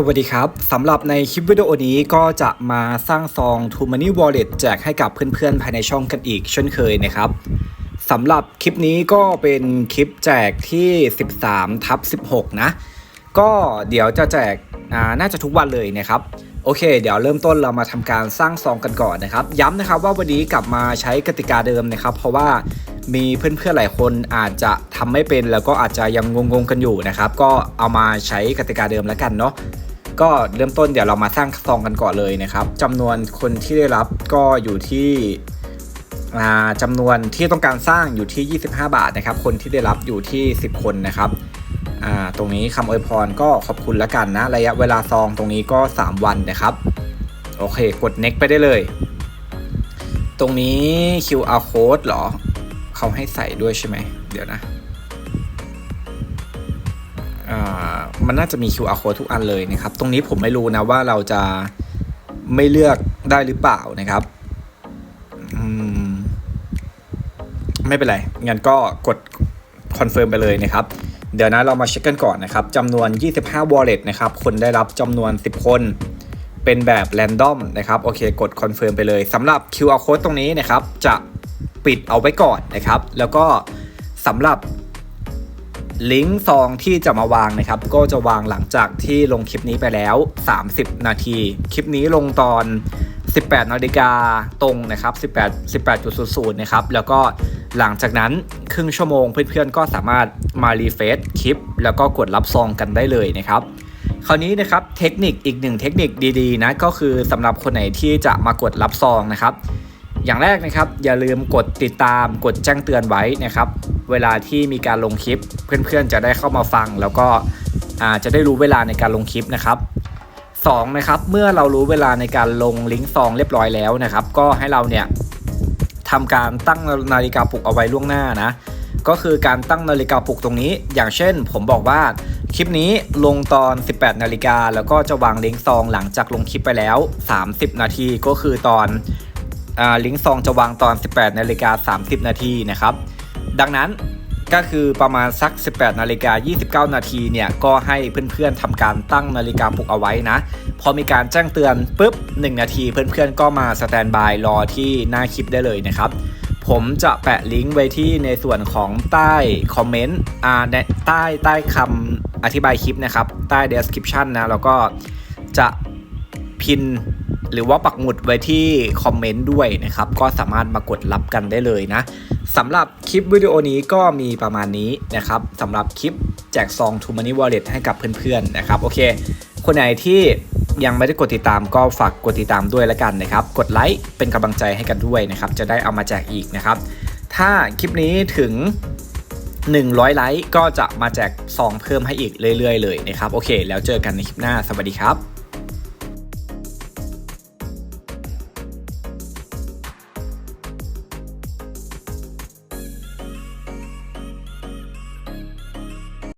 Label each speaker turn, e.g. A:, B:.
A: สวัสดีครับสำหรับในคลิปวิดีโอนี้ก็จะมาสร้างซอง t o Money Wallet แจกให้กับเพื่อนๆ ภายในช่องกันอีกเช่นเคยนะครับสำหรับคลิปนี้ก็เป็นคลิปแจกที่ 13ทับ16 นะ ก็เดี๋ยวจะแจกน่าจะทุกวันเลยนะครับ โอเค เดี๋ยวเริ่มต้นเรามาทำการสร้างซองกันก่อนนะครับ ย้ำนะครับว่าวันนี้กลับมาใช้กติกาเดิมนะครับ เพราะว่ามีเพื่อนๆหลายคนอาจจะทำไม่เป็น แล้วก็อาจจะยังงงๆกันอยู่นะครับ ก็เอามาใช้กติกาเดิมแล้วกันเนาะ ก็เริ่มต้นเดี๋ยวเรามาสร้างซองกันก่อนเลยนะครับจำนวนคนที่ได้รับก็อยู่ที่อ่าจำนวนที่ต้องการสร้างอยู่ที่ 25 บาทนะครับ คนที่ได้รับอยู่ที่ 10 คนนะครับตรงนี้คำอวยพรก็ขอบคุณแล้วกันนะ ระยะเวลาซองตรงนี้ก็ 3 วันนะครับ โอเค กด next ไปได้เลย ตรงนี้ QR code เหรอ เขาให้ใส่ด้วยใช่ไหม เดี๋ยวนะ มันน่าจะมี QR code ทุกอันเลยนะครับ ตรงนี้ผมไม่รู้นะว่าเราจะไม่เลือกได้หรือเปล่านะครับมไม่เป็นไร งั้นก็กดคอนเฟิร์มไปเลยนะครับ เดี๋ยวนะเรามาเช็คกันก่อนนะครับจำนวน 25 wallet นะครับ คนได้รับจำนวน 10 คน เป็นแบบ random นะครับ โอเค กดคอนเฟิร์มไปเลยสำหรับ QR code ตรงนี้นะครับ จะปิดเอาไว้ก่อนนะครับ แล้วก็สำหรับ ลิงก์ซองที่จะมาวางนะครับ ก็จะวางหลังจากที่ลงคลิปนี้ไปแล้ว 30 นาที คลิปนี้ลงตอน 18 นาฬิกาตรงนะครับ 18 18.00นะครับ แล้วก็หลังจากนั้นครึ่งชั่วโมงเพื่อนๆ ก็สามารถมารีเฟซคลิป แล้วก็กดรับซองกันได้เลยนะครับคราวนี้นะครับเทคนิคอีกหนึ่งเทคนิคดีๆนะก็คือสำหรับคนไหนที่จะมากดรับซองนะครับ อย่างแรกนะครับ อย่าลืมกดติดตามกดแจ้งเตือนไว้นะครับ เวลาที่มีการลงคลิป เพื่อนๆจะได้เข้ามาฟัง แล้วก็จะได้รู้เวลาในการลงคลิปนะครับสองนะครับเมื่อเรารู้เวลาในการลงลิงก์ซองเรียบร้อยแล้วนะครับ ก็ให้เราเนี่ยทำการตั้งนาฬิกาปลุกเอาไว้ล่วงหน้านะก็คือการตั้งนาฬิกาปลุกตรงนี้ อย่างเช่น ผมบอกว่าคลิปนี้ลงตอน 18 นาฬิกาแล้วก็จะวางลิงก์ซองหลังจากลงคลิปไปแล้ว 30 นาทีก็คือตอน ลิงก์ซองจะวางตอน 18นาฬิกา30 นาทีนะครับ ดังนั้นก็คือประมาณสัก 18นาฬิกา29 นาทีเนี่ยก็ให้เพื่อนๆทำการตั้งนาฬิกาปลุกเอาไว้นะ พอมีการแจ้งเตือนปุ๊บ 1 นาทีเพื่อนๆก็มาสแตนบายรอที่หน้าคลิปได้เลยนะครับ ผมจะแปะลิงก์ไว้ที่ในส่วนของใต้คอมเมนต์อ่าในใต้ใต้คำอธิบายคลิปนะครับ ใต้ description นะแล้วก็จะพิน หรือว่าปักหมุดไว้ที่คอมเมนต์ด้วยนะครับ ก็สามารถมากดรับกันได้เลยนะสำหรับคลิปวิดีโอนี้ก็มีประมาณนี้นะครับสำหรับคลิปแจกซอง t o Money Wallet ให้กับเพื่อนๆนะครับโอเค คนไหนที่ยังไม่ได้กดติดตามก็ฝากกดติดตามด้วยแล้วกันนะครับ กดไลค์เป็นกำลังใจให้กันด้วยนะครับ จะได้เอามาแจกอีกนะครับ ถ้าคลิปนี้ถึง 100 ไลค์ก็จะมาแจกซองเพิ่มให้อีกเรื่อยๆ เลยนะครับ โอเค แล้วเจอกันในคลิปหน้า สวัสดีครับ